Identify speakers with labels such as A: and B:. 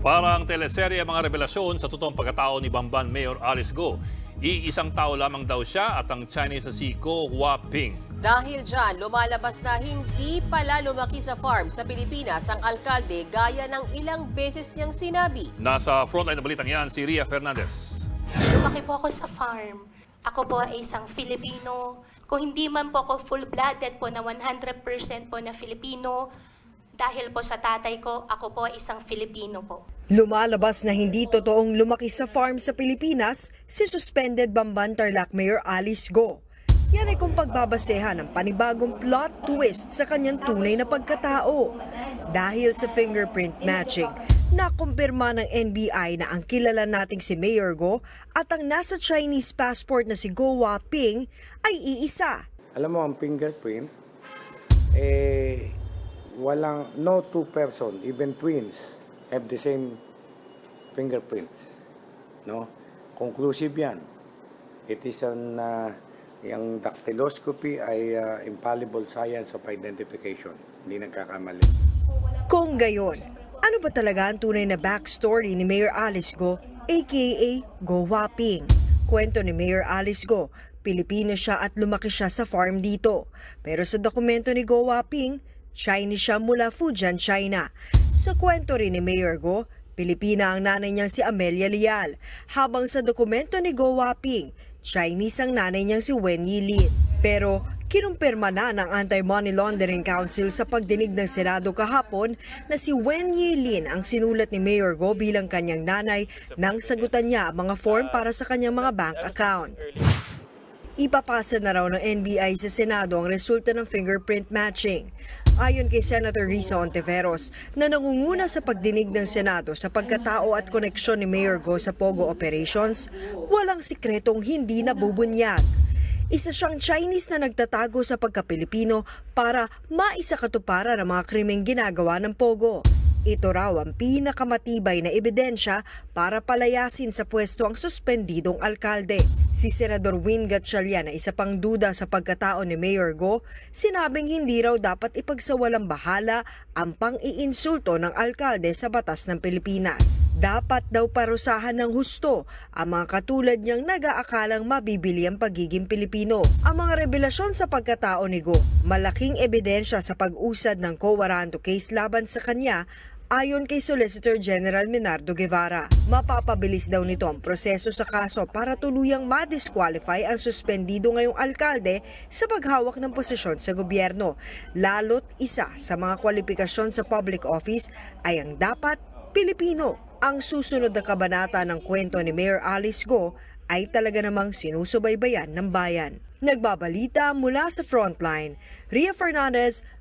A: Parang teleserye mga revelasyon sa totoong pagkatao ni Bamban Mayor Alice Go. Iisang tao lamang daw siya at ang Chinese na si Go Huaping.
B: Dahil dyan, lumalabas na hindi pala lumaki sa farm sa Pilipinas ang alkalde gaya ng ilang beses niyang sinabi.
A: Nasa frontline na balitang yan si Ria Fernandez.
C: Lumaki po ako sa farm. Ako po ay isang Filipino. Kung hindi man po ako full-blooded po na 100% po na Filipino, dahil po sa tatay ko, ako po ay isang Filipino po.
D: Lumalabas na hindi totoong lumaki sa farm sa Pilipinas si suspended Bamban Tarlac Mayor Alice Go. Yan ay kung pagbabasehan ng panibagong plot twist sa kanyang tunay na pagkatao. Dahil sa fingerprint matching, nakumpirma ng NBI na ang kilala nating si Mayor Go at ang nasa Chinese passport na si Go Waping ay iisa.
E: Alam mo, ang fingerprint, eh, walang, no two person, even twins, have the same fingerprints. No? Conclusive yan. It is an, uh, yung dactyloscopy ay uh, infallible science of identification. Hindi nagkakamali.
D: Kung gayon, ano ba talaga ang tunay na backstory ni Mayor Alice Go, aka Go Waping? Kwento ni Mayor Alice Go, Pilipino siya at lumaki siya sa farm dito. Pero sa dokumento ni Go Waping, Chinese siya mula Fujian, China. Sa kwento rin ni Mayor Go, Pilipina ang nanay niyang si Amelia Lial, habang sa dokumento ni Go Waping, Chinese ang nanay niyang si Wen Yilin. Pero kinumpirma na ng Anti-Money Laundering Council sa pagdinig ng Senado kahapon na si Wen Yilin ang sinulat ni Mayor Go bilang kanyang nanay nang sagutan niya mga form para sa kanyang mga bank account. Ipapasa na raw ng NBI sa Senado ang resulta ng fingerprint matching. Ayon kay Senator Risa Ontiveros na nangunguna sa pagdinig ng Senado sa pagkatao at koneksyon ni Mayor Go sa Pogo operations, walang sikretong hindi nabubunyag. Isa siyang Chinese na nagtatago sa pagka-Pilipino para maisakatuparan ang mga krimeng ginagawa ng Pogo. Ito raw ang pinakamatibay na ebidensya para palayasin sa pwesto ang suspendidong alkalde. Si Senador Win Gatchalian na isa pang duda sa pagkatao ni Mayor Go, sinabing hindi raw dapat ipagsawalang bahala ang pang-iinsulto ng alkalde sa batas ng Pilipinas. Dapat daw parusahan ng husto ang mga katulad niyang nag-aakalang mabibili ang pagiging Pilipino. Ang mga revelasyon sa pagkatao ni Go, malaking ebidensya sa pag-usad ng co-warranto case laban sa kanya Ayon kay Solicitor General Minardo Guevara, mapapabilis daw nito ang proseso sa kaso para tuluyang ma-disqualify ang suspendido ngayong alkalde sa paghawak ng posisyon sa gobyerno. Lalo't isa sa mga kwalifikasyon sa public office ay ang dapat Pilipino. Ang susunod na kabanata ng kwento ni Mayor Alice Go ay talaga namang sinusubaybayan ng bayan. Nagbabalita mula sa Frontline, Ria Fernandez,